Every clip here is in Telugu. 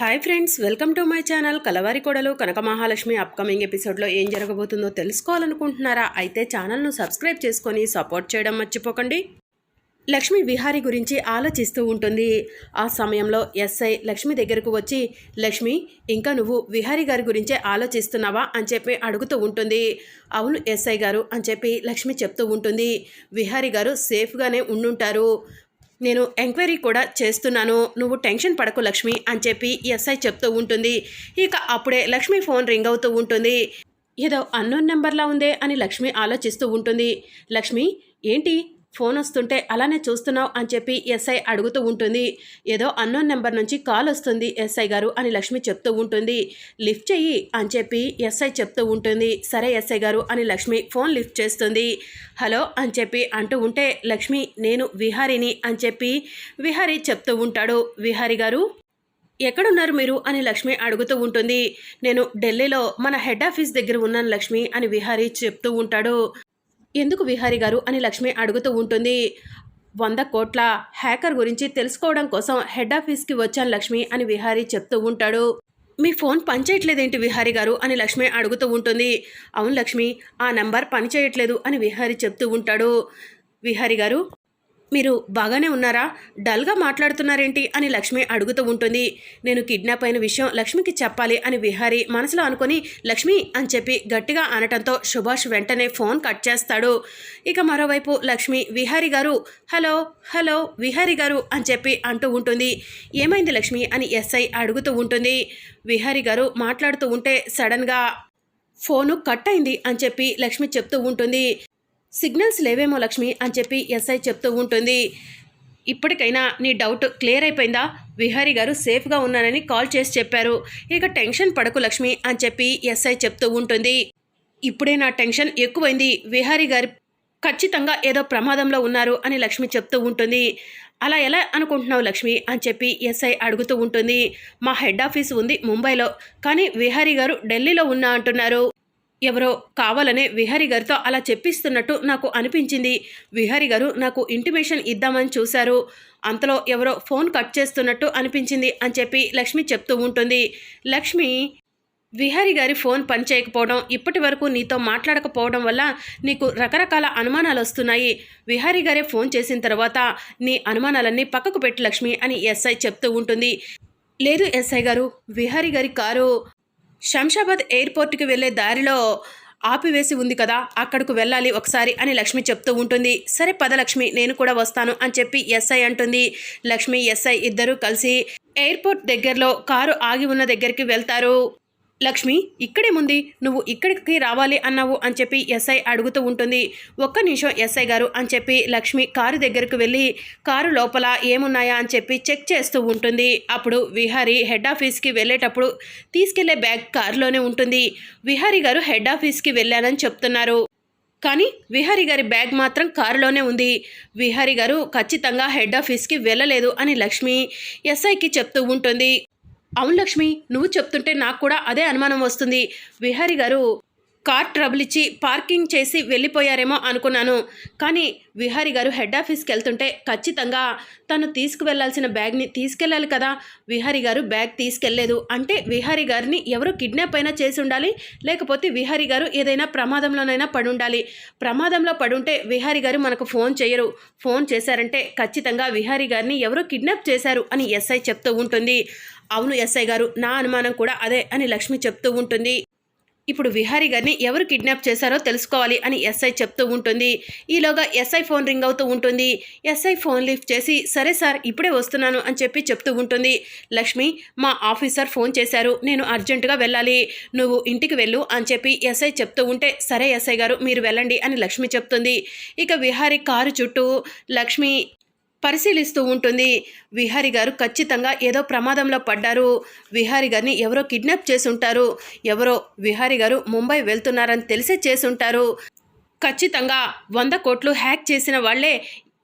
Hi friends welcome to my channel Kalavari Kodalu Kanaka Mahalakshmi upcoming ఎపిసోడ్లో ఏం జరగబోతుందో తెలుసుకోవాలనుకుంటున్నారా? అయితే ఛానల్ను సబ్స్క్రైబ్ చేసుకొని సపోర్ట్ చేయడం మర్చిపోకండి. లక్ష్మి విహారీ గురించి ఆలోచిస్తూ ఉంటుంది. ఆ సమయంలో ఎస్ఐ లక్ష్మి దగ్గరకు వచ్చి లక్ష్మి ఇంకా నువ్వు విహారీ గారి గురించే ఆలోచిస్తున్నావా? అని చెప్పి అడుగుతూ ఉంటుంది. అవును ఎస్ఐ గారు అని చెప్పి లక్ష్మి చెప్తూ ఉంటుంది. విహారీ గారు సేఫ్గానే ఉండుంటారు. నేను ఎంక్వైరీ కూడా చేస్తున్నాను. నువ్వు టెన్షన్ పడకు లక్ష్మి అని చెప్పి ఎస్ఐ చెప్తూ ఉంటుంది. ఇక అప్పుడే లక్ష్మి ఫోన్ రింగ్ అవుతూ ఉంటుంది. ఏదో అన్నోన్ నెంబర్లా ఉందే అని లక్ష్మి ఆలోచిస్తూ ఉంటుంది. లక్ష్మి ఏంటి? ఫోన్ వస్తుంటే అలానే చూస్తున్నావు అని చెప్పి ఎస్ఐ అడుగుతూ ఉంటుంది. ఏదో అన్నోన్ నెంబర్ నుంచి కాల్ వస్తుంది ఎస్ఐ గారు అని లక్ష్మి చెప్తూ ఉంటుంది. లిఫ్ట్ చెయ్యి అని చెప్పి ఎస్ఐ చెప్తూ ఉంటుంది. సరే ఎస్ఐ గారు అని లక్ష్మి ఫోన్ లిఫ్ట్ చేస్తుంది. హలో అని చెప్పి అంటూ ఉంటే లక్ష్మి నేను విహారిని అని చెప్పి విహారి చెప్తూ ఉంటాడు. విహారి గారు ఎక్కడున్నారు మీరు? అని లక్ష్మి అడుగుతూ ఉంటుంది. నేను ఢిల్లీలో మన హెడ్ ఆఫీస్ దగ్గర ఉన్నాను లక్ష్మి అని విహారీ చెప్తూ ఉంటాడు. ఎందుకు విహారీ గారు అని లక్ష్మి అడుగుతూ ఉంటుంది. వంద కోట్ల హ్యాకర్ గురించి తెలుసుకోవడం కోసం హెడ్ ఆఫీస్కి వచ్చాను లక్ష్మి అని విహారీ చెప్తూ ఉంటాడు. మీ ఫోన్ పనిచేయట్లేదేంటి విహారీ గారు అని లక్ష్మి అడుగుతూ ఉంటుంది. అవును లక్ష్మి ఆ నెంబర్ పనిచేయట్లేదు అని విహారీ చెప్తూ ఉంటాడు. విహారీ గారు మీరు బాగానే ఉన్నారా? డల్గా మాట్లాడుతున్నారేంటి? అని లక్ష్మి అడుగుతూ ఉంటుంది. నేను కిడ్నాప్ అయిన విషయం లక్ష్మికి చెప్పాలి అని విహారి మనసులో అనుకొని లక్ష్మి అని చెప్పి గట్టిగా అనటంతో సుభాష్ వెంటనే ఫోన్ కట్ చేస్తాడు. ఇక మరోవైపు లక్ష్మి విహారి గారు హలో హలో విహారి గారు అని చెప్పి అంటూ ఉంటుంది. ఏమైంది లక్ష్మి? అని ఎస్ఐ అడుగుతూ ఉంటుంది. విహారి గారు మాట్లాడుతూ ఉంటే సడన్గా ఫోను కట్ అయింది అని చెప్పి లక్ష్మి చెప్తూ ఉంటుంది. సిగ్నల్స్ లేవేమో లక్ష్మి అని చెప్పి ఎస్ఐ చెప్తూ ఉంటుంది. ఇప్పటికైనా నీ డౌట్ క్లియర్ అయిపోయిందా? విహారీ గారు సేఫ్గా ఉన్నానని కాల్ చేసి చెప్పారు. ఇక టెన్షన్ పడకు లక్ష్మి అని చెప్పి ఎస్ఐ చెప్తూ ఉంటుంది. ఇప్పుడే నా టెన్షన్ ఎక్కువైంది. విహారీ గారు ఖచ్చితంగా ఏదో ప్రమాదంలో ఉన్నారు అని లక్ష్మి చెప్తూ ఉంటుంది. అలా ఎలా అనుకుంటున్నావు లక్ష్మి అని చెప్పి ఎస్ఐ అడుగుతూ ఉంటుంది. మా హెడ్ ఆఫీస్ ఉంది ముంబైలో. కానీ విహారీ గారు ఢిల్లీలో ఉన్నా అంటున్నారు. ఎవరో కావాలనే విహారి గారితో అలా చెప్పిస్తున్నట్టు నాకు అనిపించింది. విహారి గారు నాకు ఇంటిమేషన్ ఇద్దామని చూశారు. అంతలో ఎవరో ఫోన్ కట్ చేస్తున్నట్టు అనిపించింది అని చెప్పి లక్ష్మి చెప్తూ ఉంటుంది. లక్ష్మి విహారి గారి ఫోన్ పనిచేయకపోవడం ఇప్పటి వరకు నీతో మాట్లాడకపోవడం వల్ల నీకు రకరకాల అనుమానాలు వస్తున్నాయి. విహారి గారే ఫోన్ చేసిన తర్వాత నీ అనుమానాలన్నీ పక్కకు పెట్టి లక్ష్మి అని ఎస్ఐ చెప్తూ ఉంటుంది. లేదు ఎస్ఐ గారు విహారి గారి కారు శంషాబాద్ ఎయిర్పోర్ట్కి వెళ్ళే దారిలో ఆపివేసి ఉంది కదా అక్కడకు వెళ్ళాలి ఒకసారి అని లక్ష్మి చెప్తూ ఉంటుంది. సరే పద లక్ష్మి నేను కూడా వస్తాను అని చెప్పి ఎస్ఐ అంటుంది. లక్ష్మి ఎస్ఐ ఇద్దరూ కలిసి ఎయిర్పోర్ట్ దగ్గరలో కారు ఆగి ఉన్న దగ్గరికి వెళ్తారు. లక్ష్మి ఇక్కడేముంది నువ్వు ఇక్కడికి రావాలి అన్నావు అని చెప్పి ఎస్ఐ అడుగుతూ ఉంటుంది. ఒక్క నిమిషం ఎస్ఐ గారు అని చెప్పి లక్ష్మి కారు దగ్గరకు వెళ్ళి కారు లోపల ఏమున్నాయా అని చెప్పి చెక్ చేస్తూ ఉంటుంది. అప్పుడు విహారీ హెడ్ ఆఫీస్కి వెళ్ళేటప్పుడు తీసుకెళ్ళే బ్యాగ్ కారులోనే ఉంటుంది. విహారీ గారు హెడ్ ఆఫీస్కి వెళ్ళానని చెప్తున్నారు. కానీ విహారీ గారి బ్యాగ్ మాత్రం కారులోనే ఉంది. విహారీ గారు ఖచ్చితంగా హెడ్ ఆఫీస్కి వెళ్ళలేదు అని లక్ష్మి ఎస్ఐకి చెప్తూ ఉంటుంది. అవును లక్ష్మి నువ్వు చెప్తుంటే నాకు కూడా అదే అనుమానం వస్తుంది. విహారి గారు కార్ ట్రబుల్ ఇచ్చి పార్కింగ్ చేసి వెళ్ళిపోయారేమో అనుకున్నాను. కానీ విహారి గారు హెడ్ ఆఫీస్కి వెళ్తుంటే ఖచ్చితంగా తను తీసుకువెళ్ళాల్సిన బ్యాగ్ని తీసుకెళ్ళాలి కదా విహారి గారు బ్యాగ్ తీసుకెళ్ళేదు అంటే విహారి గారిని ఎవరో కిడ్నాప్ అయినా చేసి ఉండాలి లేకపోతే విహారి గారు ఏదైనా ప్రమాదంలోనైనా పడి ఉండాలి. ప్రమాదంలో పడుంటే విహారి గారు మనకు ఫోన్ చేయరు. ఫోన్ చేశారంటే ఖచ్చితంగా విహారి గారిని ఎవరో కిడ్నాప్ చేశారు అని ఎస్ఐ చెప్తూ ఉంటుంది. అవును ఎస్ఐ గారు నా అనుమానం కూడా అదే అని లక్ష్మి చెప్తూ ఉంటుంది. ఇప్పుడు విహారీ గారిని ఎవరు కిడ్నాప్ చేశారో తెలుసుకోవాలి అని ఎస్ఐ చెప్తూ ఉంటుంది. ఈలోగా ఎస్ఐ ఫోన్ రింగ్ అవుతూ ఉంటుంది. ఎస్ఐ ఫోన్ లిఫ్ట్ చేసి సరే సార్ ఇప్పుడే వస్తున్నాను అని చెప్పి చెప్తూ ఉంటుంది. లక్ష్మి మా ఆఫీసర్ ఫోన్ చేశారు. నేను అర్జెంటుగా వెళ్ళాలి. నువ్వు ఇంటికి వెళ్ళు అని చెప్పి ఎస్ఐ చెప్తూ ఉంటే సరే ఎస్ఐ గారు మీరు వెళ్ళండి అని లక్ష్మి చెప్తుంది. ఇక విహారీ కారు చుట్టూ లక్ష్మి పరిశీలిస్తూ ఉంటుంది. విహారి గారు ఖచ్చితంగా ఏదో ప్రమాదంలో పడ్డారు. విహారి గారిని ఎవరో కిడ్నాప్ చేసి ఉంటారు ఎవరో విహారి గారు ముంబై వెళ్తున్నారని తెలిసే చేసి ఉంటారు ఖచ్చితంగా వంద కోట్లు హ్యాక్ చేసిన వాళ్ళే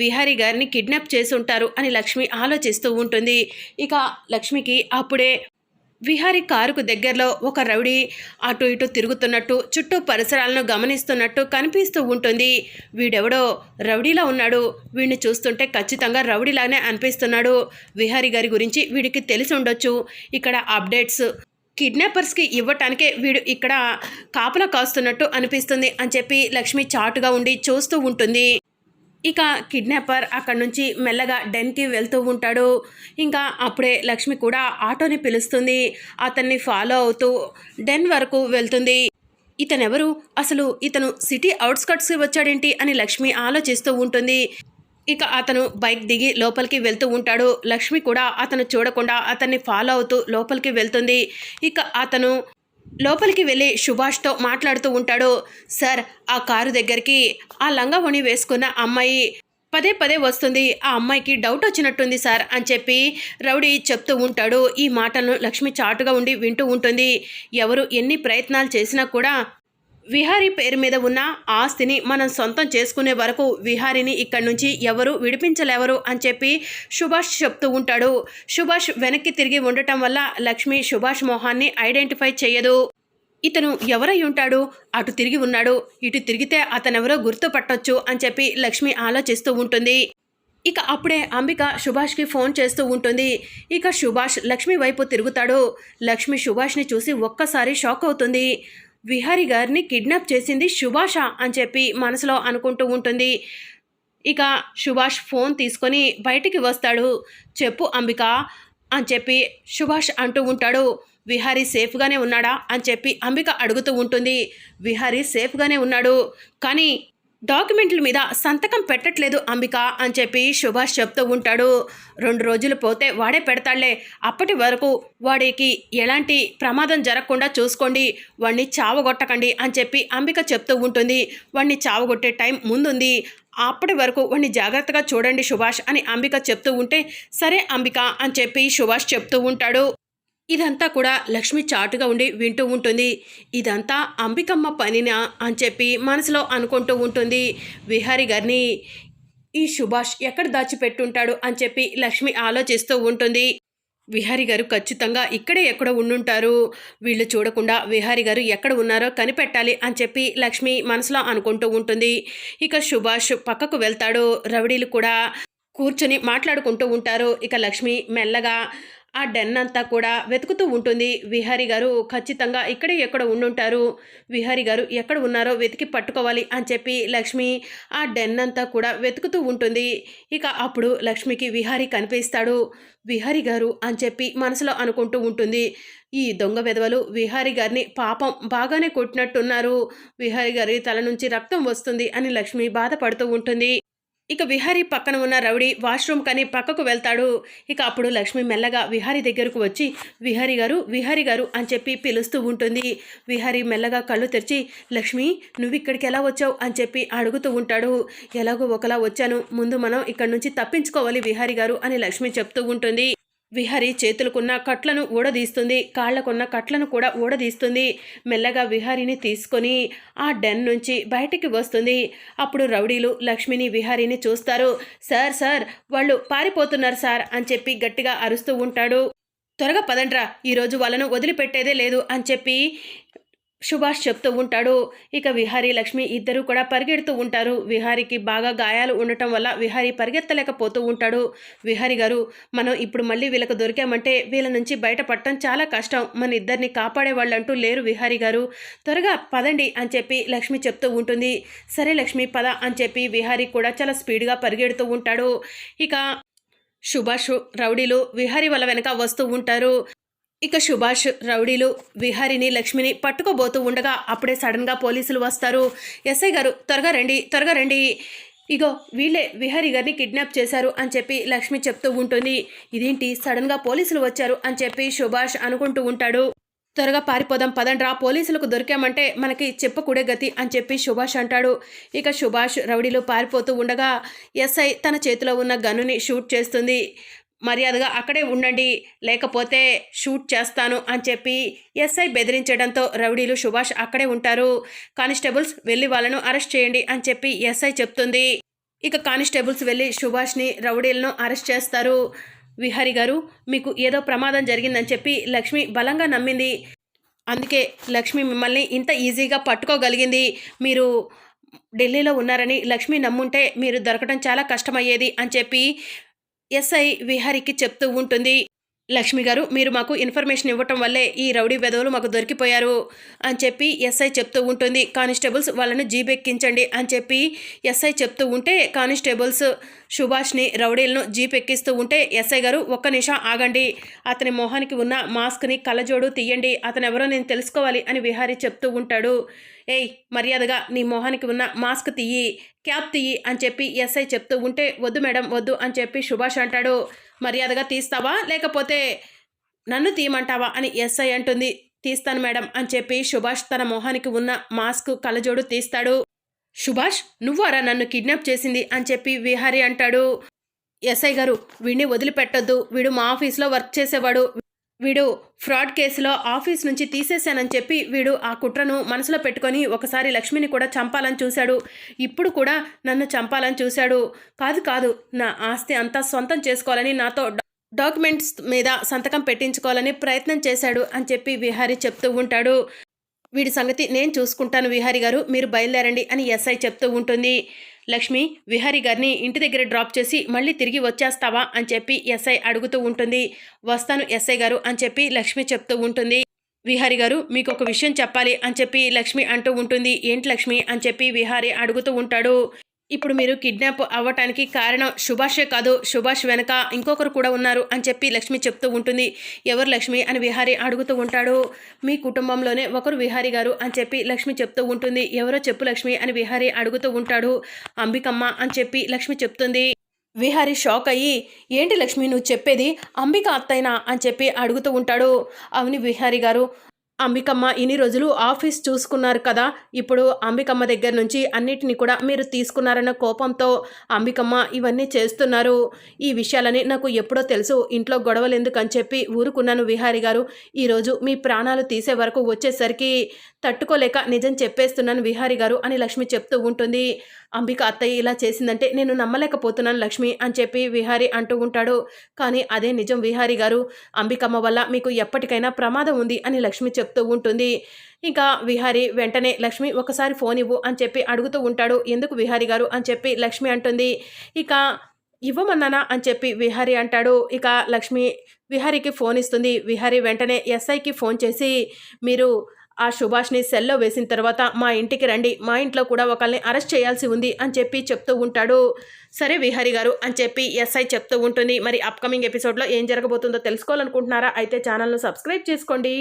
విహారి గారిని కిడ్నాప్ చేసి ఉంటారు అని లక్ష్మి ఆలోచిస్తూ ఉంటుంది. ఇక లక్ష్మికి అప్పుడే విహారీ కారుకు దగ్గరలో ఒక రౌడీ అటు ఇటు తిరుగుతున్నట్టు చుట్టూ పరిసరాలను గమనిస్తున్నట్టు కనిపిస్తూ ఉంటుంది. వీడెవడో రౌడీలా ఉన్నాడు. వీడిని చూస్తుంటే ఖచ్చితంగా రౌడీలానే అనిపిస్తున్నాడు. విహారీ గారి గురించి వీడికి తెలిసి ఉండొచ్చు. ఇక్కడ అప్డేట్స్. కిడ్నాపర్స్కి ఇవ్వటానికే వీడు ఇక్కడ కాపలా కాస్తున్నట్టు అనిపిస్తుంది అని చెప్పి లక్ష్మి చాటుగా ఉండి చూస్తూ ఉంటుంది. ఇక కిడ్నాపర్ అక్కడి నుంచి మెల్లగా డెన్కి వెళ్తూ ఉంటాడు. ఇంకా అప్పుడే లక్ష్మి కూడా ఆటోని పిలుస్తుంది. అతన్ని ఫాలో అవుతూ డెన్ వరకు వెళ్తుంది. ఇతనెవరు? అసలు ఇతను సిటీ అవుట్స్కట్స్కి వచ్చాడేంటి అని లక్ష్మి ఆలోచిస్తూ ఉంటుంది. ఇక అతను బైక్ దిగి లోపలికి వెళ్తూ ఉంటాడు. లక్ష్మి కూడా అతను చూడకుండా అతన్ని ఫాలో అవుతూ లోపలికి వెళ్తుంది. ఇక అతను లోపలికి వెళ్ళి సుభాష్తో మాట్లాడుతూ ఉంటాడు. సార్ ఆ కారు దగ్గరికి ఆ లంగావణి వేసుకున్న అమ్మాయి పదే పదే వస్తుంది. ఆ అమ్మాయికి డౌట్ వచ్చినట్టుంది సార్ అని చెప్పి రౌడీ చెప్తూ ఉంటాడు. ఈ మాటలను లక్ష్మి చాటుగా ఉండి వింటూ ఉంటుంది. ఎవరు ఎన్ని ప్రయత్నాలు చేసినా కూడా విహారీ పేరు మీద ఉన్న ఆస్తిని మనం సొంతం చేసుకునే వరకు విహారీని ఇక్కడి నుంచి ఎవరు విడిపించలేవరు అని చెప్పి సుభాష్ చెప్తూ ఉంటాడు. సుభాష్ వెనక్కి తిరిగి ఉండటం వల్ల లక్ష్మి సుభాష్ మోహాన్ని ఐడెంటిఫై చేయదు. ఇతను ఎవరై ఉంటాడు? అటు తిరిగి ఉన్నాడు. ఇటు తిరిగితే అతనెవరో గుర్తుపట్టొచ్చు అని చెప్పి లక్ష్మి ఆలోచిస్తూ ఉంటుంది. ఇక అప్పుడే అంబిక సుభాష్కి ఫోన్ చేస్తూ ఉంటుంది. ఇక సుభాష్ లక్ష్మి వైపు తిరుగుతాడు. లక్ష్మి సుభాష్ని చూసి ఒక్కసారి షాక్ అవుతుంది. విహారి గారిని కిడ్నాప్ చేసింది సుభాష అని చెప్పి మనసులో అనుకుంటూ ఉంటుంది. ఇక సుభాష్ ఫోన్ తీసుకొని బయటికి వస్తాడు. చెప్పు అంబిక అని చెప్పి సుభాష్ అంటూ ఉంటాడు. విహారీ సేఫ్గానే ఉన్నాడా అని చెప్పి అంబిక అడుగుతూ ఉంటుంది. విహారీ సేఫ్గానే ఉన్నాడు. కానీ డాక్యుమెంట్ల మీద సంతకం పెట్టట్లేదు అంబిక అని చెప్పి సుభాష్ చెప్తూ ఉంటాడు. రెండు రోజులు పోతే వాడే పెడతాడులే అప్పటి వరకు వాడికి ఎలాంటి ప్రమాదం జరగకుండా చూసుకోండి. వాడిని చావగొట్టకండి అని చెప్పి అంబిక చెప్తూ ఉంటుంది. వాడిని చావగొట్టే టైం ముందుంది. అప్పటి వరకు వాడిని జాగ్రత్తగా చూడండి సుభాష్ అని అంబిక చెప్తూ ఉంటే సరే అంబిక అని చెప్పి సుభాష్ చెప్తూ ఉంటాడు. ఇదంతా కూడా లక్ష్మి చాటుగా ఉండి వింటూ ఉంటుంది. ఇదంతా అంబికమ్మ పనినా అని చెప్పి మనసులో అనుకుంటూ ఉంటుంది విహారి గారిని. ఈ సుభాష్ ఎక్కడ దాచిపెట్టుంటాడు అని చెప్పి లక్ష్మి ఆలోచిస్తూ ఉంటుంది. విహారి గారు ఖచ్చితంగా ఇక్కడే ఎక్కడో ఉండుంటారు. వీళ్ళు చూడకుండా విహారి గారు ఎక్కడ ఉన్నారో కనిపెట్టాలి అని చెప్పి లక్ష్మి మనసులో అనుకుంటూ ఉంటుంది. ఇక సుభాష్ పక్కకు వెళ్తాడు. రవిడీలు కూడా కూర్చొని మాట్లాడుకుంటూ ఉంటారు. ఇక లక్ష్మి మెల్లగా ఆ డెన్ అంతా కూడా వెతుకుతూ ఉంటుంది. విహారి గారు ఖచ్చితంగా ఇక్కడే ఎక్కడ ఉండుంటారు. విహారి గారు ఎక్కడ ఉన్నారో వెతికి పట్టుకోవాలి అని చెప్పి లక్ష్మి ఆ డెన్ అంతా కూడా వెతుకుతూ ఉంటుంది. ఇక అప్పుడు లక్ష్మికి విహారి కనిపిస్తాడు. విహారి గారు అని చెప్పి మనసులో అనుకుంటూ ఉంటుంది. ఈ దొంగ వెధవలు విహారి గారిని పాపం బాగానే కొట్టినట్టున్నారు. విహారి గారి తల నుంచి రక్తం వస్తుంది అని లక్ష్మి బాధపడుతూ ఉంటుంది. ఇక విహారీ పక్కన ఉన్న రౌడీ వాష్రూమ్ కని పక్కకు వెళ్తాడు. ఇక అప్పుడు లక్ష్మి మెల్లగా విహారీ దగ్గరకు వచ్చి విహారీ గారు విహారీ గారు అని చెప్పి పిలుస్తూ ఉంటుంది. విహారీ మెల్లగా కళ్ళు తెరిచి లక్ష్మి నువ్వు ఇక్కడికి ఎలా వచ్చావు? అని చెప్పి అడుగుతూ ఉంటాడు. ఎలాగో ఒకలా వచ్చాను. ముందు మనం ఇక్కడి నుంచి తప్పించుకోవాలి విహారీ గారు అని లక్ష్మి చెప్తూ ఉంటుంది. విహారి చేతులకున్న కట్లను ఊడదీస్తుంది కాళ్ళకున్న కట్లను కూడా ఊడదీస్తుంది. మెల్లగా విహారిని తీసుకొని ఆ డెన్ నుంచి బయటికి వస్తుంది. అప్పుడు రౌడీలు లక్ష్మిని విహారిని చూస్తారు. సార్ సార్ వాళ్ళు పారిపోతున్నారు సార్ అని చెప్పి గట్టిగా అరుస్తూ ఉంటాడు. త్వరగా పదండ్రా ఈరోజు వాళ్ళను వదిలిపెట్టేదే లేదు అని చెప్పి సుభాష్ చెప్తూ ఉంటాడు ఇక విహారీ లక్ష్మి ఇద్దరు కూడా పరిగెడుతూ ఉంటారు. విహారీకి బాగా గాయాలు ఉండటం వల్ల విహారీ పరిగెత్తలేకపోతూ ఉంటాడు. విహారీ గారు మనం ఇప్పుడు మళ్ళీ వీళ్ళకు దొరికామంటే వీళ్ళ నుంచి బయటపడటం చాలా కష్టం. మన ఇద్దరిని కాపాడే వాళ్ళంటూ లేరు విహారీ గారు. త్వరగా పదండి అని చెప్పి లక్ష్మి చెప్తూ ఉంటుంది. సరే లక్ష్మి పద అని చెప్పి విహారీ కూడా చాలా స్పీడ్గా పరిగెడుతూ ఉంటాడు. ఇక సుభాష్ రౌడీలు విహారీ వాళ్ళ వెనక వస్తూ ఉంటారు. ఇక సుభాష్ రౌడీలు విహారిని లక్ష్మిని పట్టుకోబోతూ ఉండగా అప్పుడే సడన్గా పోలీసులు వస్తారు. ఎస్ఐ గారు త్వరగా రండి త్వరగా రండి. ఇగో వీళ్ళే విహారి గారిని కిడ్నాప్ చేశారు అని చెప్పి లక్ష్మి చెప్తూ ఉంటుంది. ఇదేంటి? సడన్గా పోలీసులు వచ్చారు అని చెప్పి సుభాష్ అనుకుంటూ ఉంటాడు. త్వరగా పారిపోదాం పదండ్రా. పోలీసులకు దొరికామంటే మనకి చెప్పకూడే గతి అని చెప్పి సుభాష్ అంటాడు. ఇక సుభాష్ రౌడీలు పారిపోతూ ఉండగా ఎస్ఐ తన చేతిలో ఉన్న గన్నుని షూట్ చేస్తుంది. మర్యాదగా అక్కడే ఉండండి లేకపోతే షూట్ చేస్తాను అని చెప్పి ఎస్ఐ బెదిరించడంతో రౌడీలు సుభాష్ అక్కడే ఉంటారు. కానిస్టేబుల్స్ వెళ్ళి వాళ్ళను అరెస్ట్ చేయండి అని చెప్పి ఎస్ఐ చెప్తుంది. ఇక కానిస్టేబుల్స్ వెళ్ళి సుభాష్ని రౌడీలను అరెస్ట్ చేస్తారు. విహారి గారు మీకు ఏదో ప్రమాదం జరిగిందని చెప్పి లక్ష్మి బలంగా నమ్మింది. అందుకే లక్ష్మి మిమ్మల్ని ఇంత ఈజీగా పట్టుకోగలిగింది. మీరు ఢిల్లీలో ఉన్నారని లక్ష్మి నమ్ముంటే మీరు దొరకడం చాలా కష్టమయ్యేది అని చెప్పి ఎస్ఐ విహారికి చెప్తూ ఉంటుంది లక్ష్మి గారు మీరు మాకు ఇన్ఫర్మేషన్ ఇవ్వటం వల్లే ఈ రౌడీ వెధవులు మాకు దొరికిపోయారు అని చెప్పి ఎస్ఐ చెప్తూ ఉంటుంది కానిస్టేబుల్స్ వాళ్ళని జీపెక్కించండి అని చెప్పి ఎస్ఐ చెప్తూ ఉంటే కానిస్టేబుల్స్ సుభాష్ని రౌడీలను జీప్ ఎక్కిస్తూ ఉంటే ఎస్ఐ గారు ఒక్క నిమిషం ఆగండి. అతని మొహానికి ఉన్న మాస్క్ని కళ్ళజోడు తీయండి. అతను ఎవరో నేను తెలుసుకోవాలి అని విహారీ చెప్తూ ఉంటాడు. ఏయ్ మర్యాదగా నీ మొహానికి ఉన్న మాస్క్ తీయి క్యాప్ తీయి అని చెప్పి ఎస్ఐ చెప్తూ ఉంటే వద్దు మేడం వద్దు అని చెప్పి సుభాష్ అంటాడు. మర్యాదగా తీస్తావా? లేకపోతే నన్ను తీయమంటావా? అని ఎస్ఐ అంటుంది. తీస్తాను మేడం అని చెప్పి సుభాష్ తన మొహానికి ఉన్న మాస్క్ కలజోడు తీస్తాడు. సుభాష్ నువ్వారా నన్ను కిడ్నాప్ చేసింది? అని చెప్పి విహారీ అంటాడు. ఎస్ఐ గారు వీడిని వదిలిపెట్టొద్దు. వీడు మా ఆఫీస్లో వర్క్ చేసేవాడు. వీడు ఫ్రాడ్ కేసులో ఆఫీస్ నుంచి తీసేశానని చెప్పి వీడు ఆ కుట్రను మనసులో పెట్టుకొని ఒకసారి లక్ష్మిని కూడా చంపాలని చూశాడు. ఇప్పుడు కూడా నన్ను చంపాలని చూశాడు. కాదు కాదు. నా ఆస్తి అంతా సొంతం చేసుకోవాలని నాతో డాక్యుమెంట్స్ మీద సంతకం పెట్టించుకోవాలని ప్రయత్నం చేశాడు అని చెప్పి విహారీ చెప్తూ ఉంటాడు. వీడి సంగతి నేను చూసుకుంటాను విహారీ గారు. మీరు బయలుదేరండి అని ఎస్ఐ చెప్తూ ఉంటుంది. లక్ష్మి విహారి గారిని ఇంటి దగ్గర డ్రాప్ చేసి మళ్ళీ తిరిగి వచ్చేస్తావా అని చెప్పి ఎస్ఐ అడుగుతూ ఉంటుంది. వస్తాను ఎస్ఐ గారు అని చెప్పి లక్ష్మి చెప్తూ ఉంటుంది. విహారి గారు మీకు ఒక విషయం చెప్పాలి అని చెప్పి లక్ష్మి అంటూ ఉంటుంది. ఏంటి లక్ష్మి అని చెప్పి విహారి అడుగుతూ ఉంటాడు. ఇప్పుడు మీరు కిడ్నాప్ అవ్వటానికి కారణం సుభాషే కాదు. సుభాష్ వెనక ఇంకొకరు కూడా ఉన్నారు అని చెప్పి లక్ష్మి చెప్తూ ఉంటుంది. ఎవరు లక్ష్మి అని విహారి అడుగుతూ ఉంటాడు. మీ కుటుంబంలోనే ఒకరు విహారి గారు అని చెప్పి లక్ష్మి చెప్తూ ఉంటుంది. ఎవరో చెప్పు లక్ష్మి అని విహారి అడుగుతూ ఉంటాడు. అంబికమ్మ అని చెప్పి లక్ష్మి చెప్తుంది. విహారి షాక్ అయ్యి ఏంటి లక్ష్మి నువ్వు చెప్పేది అంబిక అత్తైనా అని చెప్పి అడుగుతూ ఉంటాడు. అవును విహారి గారు అంబికమ్మ ఇన్ని రోజులు ఆఫీస్ చూసుకున్నారు కదా. ఇప్పుడు అంబికమ్మ దగ్గర నుంచి అన్నిటిని కూడా మీరు తీసుకున్నారన్న కోపంతో అంబికమ్మ ఇవన్నీ చేస్తున్నారు. ఈ విషయాలని నాకు ఎప్పుడో తెలుసు. ఇంట్లో గొడవలు ఎందుకని చెప్పి ఊరుకున్నాను విహారి గారు. ఈరోజు మీ ప్రాణాలు తీసే వరకు వచ్చేసరికి తట్టుకోలేక నిజం చెప్పేస్తున్నాను విహారి గారు అని లక్ష్మి చెప్తూ ఉంటుంది. అంబిక అత్తయ్య ఇలా చేసిందంటే నేను నమ్మలేకపోతున్నాను లక్ష్మి అని చెప్పి విహారి అంటూ ఉంటాడు. కానీ అదే నిజం విహారి గారు. అంబికమ్మ వల్ల మీకు ఎప్పటికైనా ప్రమాదం ఉంది అని లక్ష్మి చెప్తూ ఉంటుంది. ఇంకా విహారి వెంటనే లక్ష్మి ఒకసారి ఫోన్ ఇవ్వు అని చెప్పి అడుగుతూ ఉంటాడు. ఎందుకు విహారి గారు? అని చెప్పి లక్ష్మి అంటుంది. ఇక ఇవ్వమన్నానా? అని చెప్పి విహారి అంటాడు. ఇక లక్ష్మి విహారికి ఫోన్ ఇస్తుంది. విహారి వెంటనే ఎస్ఐకి ఫోన్ చేసి మీరు ఆ సుభాష్ని సెల్లో వేసిన తర్వాత మా ఇంటికి రండి. మా ఇంట్లో కూడా ఒకరిని అరెస్ట్ చేయాల్సి ఉంది అని చెప్పి చెప్తూ ఉంటాడు. సరే విహారి గారు అని చెప్పి ఎస్ఐ చెప్తూ ఉంటుంది. మరి అప్కమింగ్ ఎపిసోడ్లో ఏం జరగబోతుందో తెలుసుకోవాలనుకుంటున్నారా? అయితే ఛానల్ను సబ్స్క్రైబ్ చేసుకోండి.